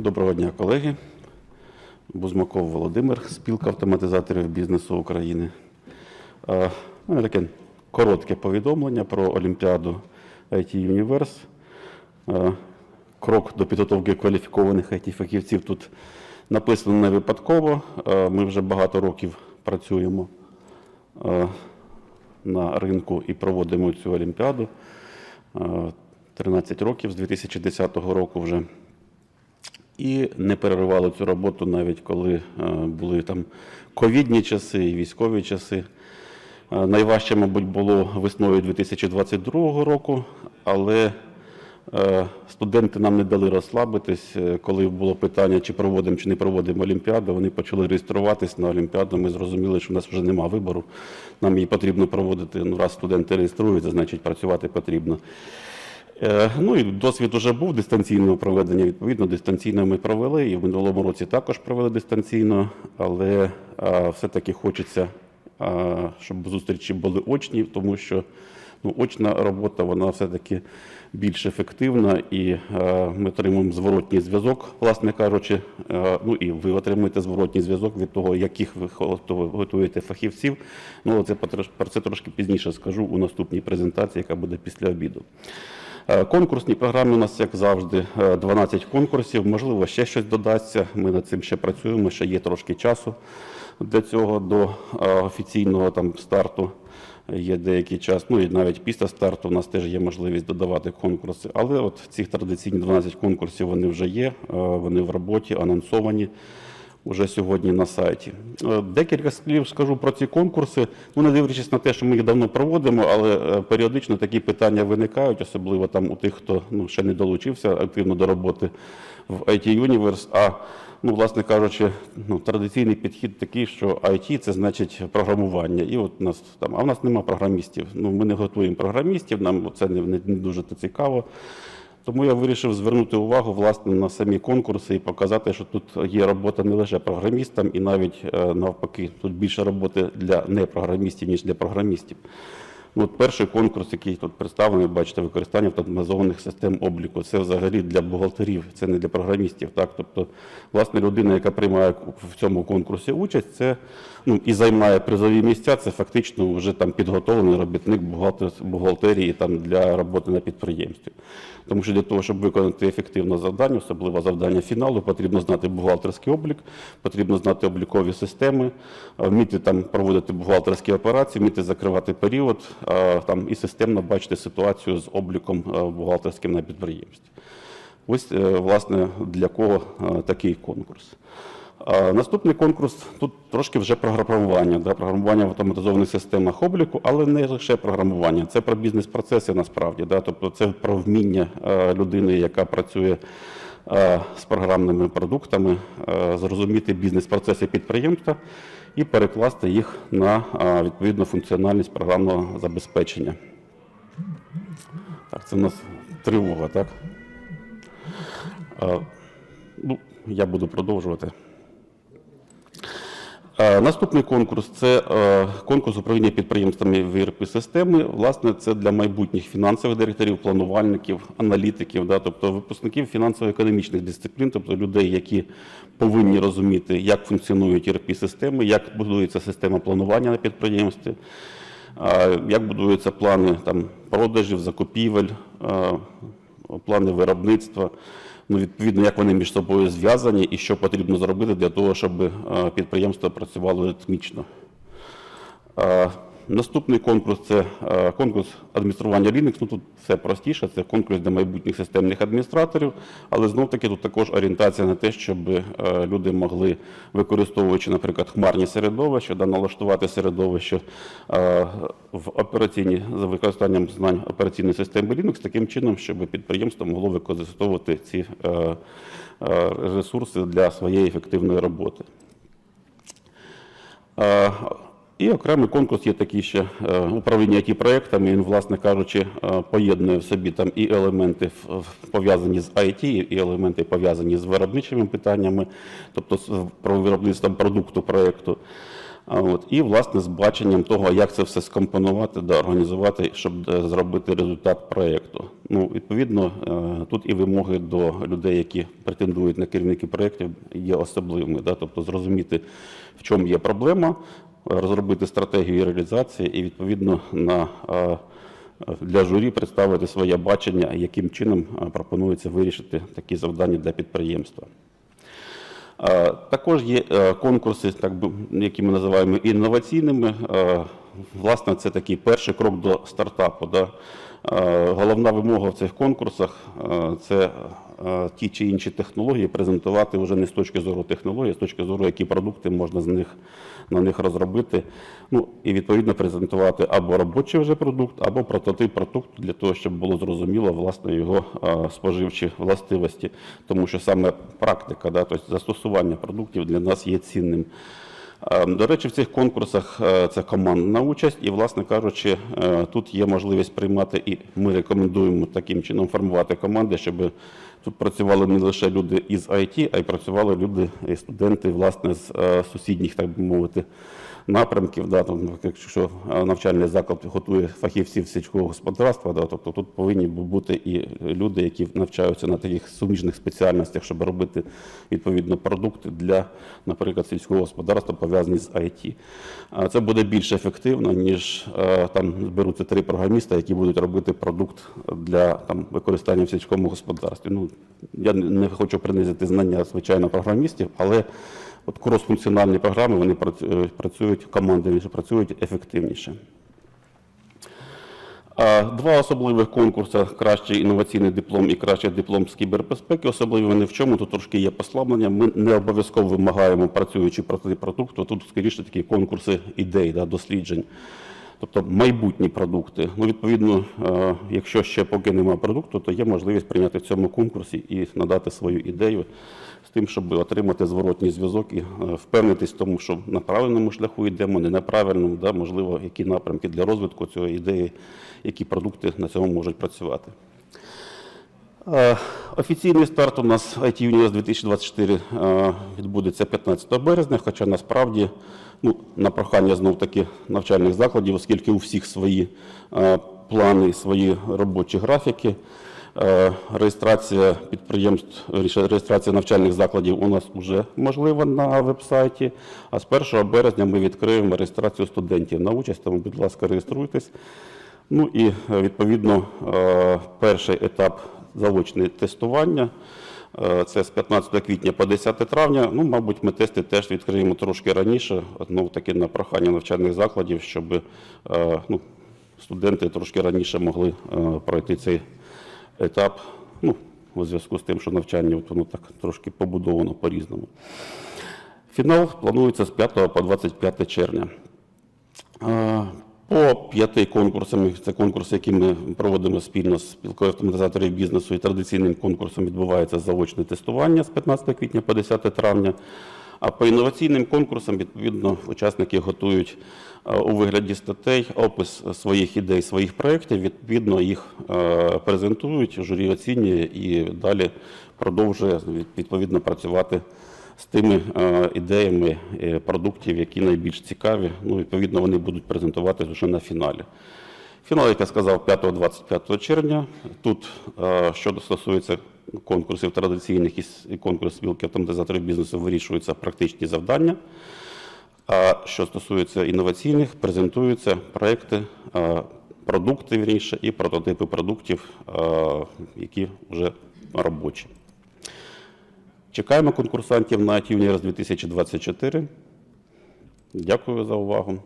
Доброго дня, колеги. Бузмаков Володимир, спілка автоматизаторів бізнесу України. Е, У мене таке коротке повідомлення про Олімпіаду IT Universe. Е, Крок до підготовки кваліфікованих it фахівців тут написано не випадково. Е, Ми вже багато років працюємо е, на ринку і проводимо цю олімпіаду. Е, 13 років з 2010 року вже. І не переривали цю роботу навіть коли е, були там ковідні часи і військові часи. Е, Найважче, мабуть, було весною 2022 року, але е, студенти нам не дали розслабитись. Коли було питання, чи проводимо, чи не проводимо Олімпіаду, вони почали реєструватись на Олімпіаду. Ми зрозуміли, що в нас вже нема вибору. Нам її потрібно проводити. Ну, раз студенти реєструються, значить працювати потрібно. Е, Ну і досвід вже був дистанційного проведення. Відповідно, дистанційно ми провели, і в минулому році також провели дистанційно, але все-таки хочеться, щоб зустрічі були очні, тому що ну, очна робота вона все-таки більш ефективна, і е, ми отримуємо зворотній зв'язок, власне кажучи. Е, ну і ви отримуєте зворотній зв'язок від того, яких ви готуєте фахівців. Ну, це про це трошки пізніше скажу у наступній презентації, яка буде після обіду. Е, Конкурсні програми у нас, як завжди, е, 12 конкурсів. Можливо, ще щось додасться. Ми над цим ще працюємо, ще є трошки часу для цього до е, офіційного там старту. Є деякий час, ну і навіть після старту у нас теж є можливість додавати конкурси. Але от ці традиційні 12 конкурсів вони вже є, е, вони в роботі, анонсовані уже сьогодні на сайті. Е, Декілька слів скажу про ці конкурси. Ну, не дивлячись на те, що ми їх давно проводимо, але е, періодично такі питання виникають, особливо там у тих, хто ну, ще не долучився активно до роботи в IT Universe. А ну, власне кажучи, ну, традиційний підхід такий, що IT – це значить програмування. І от нас там, а в нас немає програмістів. Ну, ми не готуємо програмістів, нам це не, не дуже цікаво. Тому я вирішив звернути увагу власне на самі конкурси і показати, що тут є робота не лише програмістам, і навіть е, навпаки, тут більше роботи для непрограмістів, ніж для програмістів. Ну, от перший конкурс, який тут представлений, бачите, використання автоматизованих систем обліку. Це взагалі для бухгалтерів, це не для програмістів. Так? Тобто, власне, людина, яка приймає в цьому конкурсі участь, це ну, і займає призові місця, це фактично вже там підготовлений робітник бухгалтер, бухгалтерії там, для роботи на підприємстві. Тому що для того, щоб виконати ефективне завдання, особливо завдання фіналу, потрібно знати бухгалтерський облік, потрібно знати облікові системи, вміти там проводити бухгалтерські операції, вміти закривати період там, і системно бачити ситуацію з обліком бухгалтерським на підприємстві. Ось, е, власне, для кого е, такий конкурс. Наступний конкурс тут трошки вже про програмування, да, програмування в автоматизованих системах обліку, але не лише програмування, це про бізнес-процеси насправді. Да, тобто це про вміння е, людини, яка працює е, з програмними продуктами, е, зрозуміти бізнес-процеси підприємства і перекласти їх на е, відповідну функціональність програмного забезпечення. Так, це в нас тривога, так? Е, Ну, я буду продовжувати. Е, Наступний конкурс це е, конкурс управління підприємствами в erp системи. Власне, це для майбутніх фінансових директорів, планувальників, аналітиків, да, тобто випускників фінансово-економічних дисциплін, тобто людей, які повинні розуміти, як функціонують erp системи як будується система планування на підприємстві, як будуються плани там, продажів, закупівель, е, плани виробництва. Ну, відповідно, як вони між собою зв'язані і що потрібно зробити для того, щоб е, підприємство працювало ритмічно. Наступний конкурс це е, конкурс адміністрування Linux. Ну тут все простіше, це конкурс для майбутніх системних адміністраторів, але знов таки тут також орієнтація на те, щоб е, люди могли, використовуючи, наприклад, хмарні середовища, да, налаштувати середовище е, в операційні за використанням знань операційної системи Linux, таким чином, щоб підприємство могло використовувати ці ресурси для своєї ефективної роботи. І окремий конкурс є такий ще е, управління it проектами. Він, власне кажучи, е, поєднує в собі там і елементи пов'язані з IT, і елементи пов'язані з виробничими питаннями, тобто з- виробництвом продукту проекту. От, і, власне, з баченням того, як це все скомпонувати, да, організувати, щоб е, зробити результат проєкту. Ну, відповідно, тут і вимоги до людей, які претендують на керівники проєктів, є особливими. Да? Тобто зрозуміти, в чому є проблема, розробити стратегію реалізації і, відповідно, на, е, для журі представити своє бачення, яким чином е, пропонується вирішити такі завдання для підприємства. Е, Також є конкурси, так би, які ми називаємо інноваційними. Власне, це такий перший крок до стартапу. Да? Головна вимога в цих конкурсах це ті чи інші технології презентувати вже не з точки зору технології, а з точки зору, які продукти можна з них, на них розробити. Ну, і відповідно презентувати або робочий вже продукт, або прототип продукту для того, щоб було зрозуміло власне його споживчі властивості. Тому що саме практика, да, тобто застосування продуктів для нас є цінним. До речі, в цих конкурсах е, це командна участь, і, власне кажучи, е, тут є можливість приймати, і ми рекомендуємо таким чином формувати команди, щоб тут працювали не лише люди із IT, а й працювали люди і студенти власне з е, сусідніх, так би мовити, напрямків. Да, там, якщо навчальний заклад готує фахівців сільського господарства, да, тобто тут повинні бути і люди, які навчаються на таких суміжних спеціальностях, щоб робити відповідно продукти для, наприклад, сільського господарства, пов'язані з IT. Це буде більш ефективно, ніж е, там зберуться три програміста, які будуть робити продукт для там, використання в сільському господарстві. Ну, я не хочу принизити знання, звичайно, програмістів, але от кросфункціональні програми вони е, працюють командніше, працюють ефективніше. Два особливих конкурси кращий інноваційний диплом і кращий диплом з кібербезпеки. Особливі вони в чому? Тут трошки є послаблення. Ми не обов'язково вимагаємо працюючи проти продукту. Тут скоріше такі конкурси ідей, да, досліджень. Тобто майбутні продукти. Ну, відповідно, е, якщо ще поки немає продукту, то є можливість прийняти в цьому конкурсі і надати свою ідею з тим, щоб отримати зворотній зв'язок і е, впевнитись в тому, що на правильному шляху йдемо, не на правильному, да, можливо, які напрямки для розвитку цієї ідеї, які продукти на цьому можуть працювати. Е, Офіційний старт у нас IT Universe 2024 е, відбудеться 15 березня, хоча насправді ну, на прохання знов таки навчальних закладів, оскільки у всіх свої е, плани, свої робочі графіки. е, Реєстрація підприємств, реєстрація навчальних закладів у нас вже можлива на веб-сайті. А з 1 березня ми відкриємо реєстрацію студентів на участь, тому, будь ласка, реєструйтесь. Ну і відповідно перший етап заочне тестування. Е, Це з 15 квітня по 10 травня. Ну, мабуть, ми тести теж відкриємо трошки раніше, знову таки на прохання навчальних закладів, щоб е, ну, студенти трошки раніше могли е, пройти цей етап. Ну, у зв'язку з тим, що навчання воно так трошки побудовано по-різному. Фінал планується з 5 по 25 червня. По п'яти конкурсам, це конкурси, які ми проводимо спільно з спілкою автоматизаторів бізнесу, і традиційним конкурсом відбувається заочне тестування з 15 квітня по 10 травня. А по інноваційним конкурсам, відповідно, учасники готують е, у вигляді статей опис своїх ідей, своїх проєктів, відповідно, їх е, презентують, журі оцінює і далі продовжує відповідно працювати з тими е, ідеями е, продуктів, які найбільш цікаві. Ну, відповідно, вони будуть презентуватися вже на фіналі. Фінал, як я сказав, 5-25 червня. Тут, е, що стосується конкурсів традиційних і конкурсів спілки автоматизаторів бізнесу, вирішуються практичні завдання. А що стосується інноваційних, презентуються проекти, продукти вірніше, і прототипи продуктів, які вже робочі. Чекаємо конкурсантів на Universe 2024. Дякую за увагу.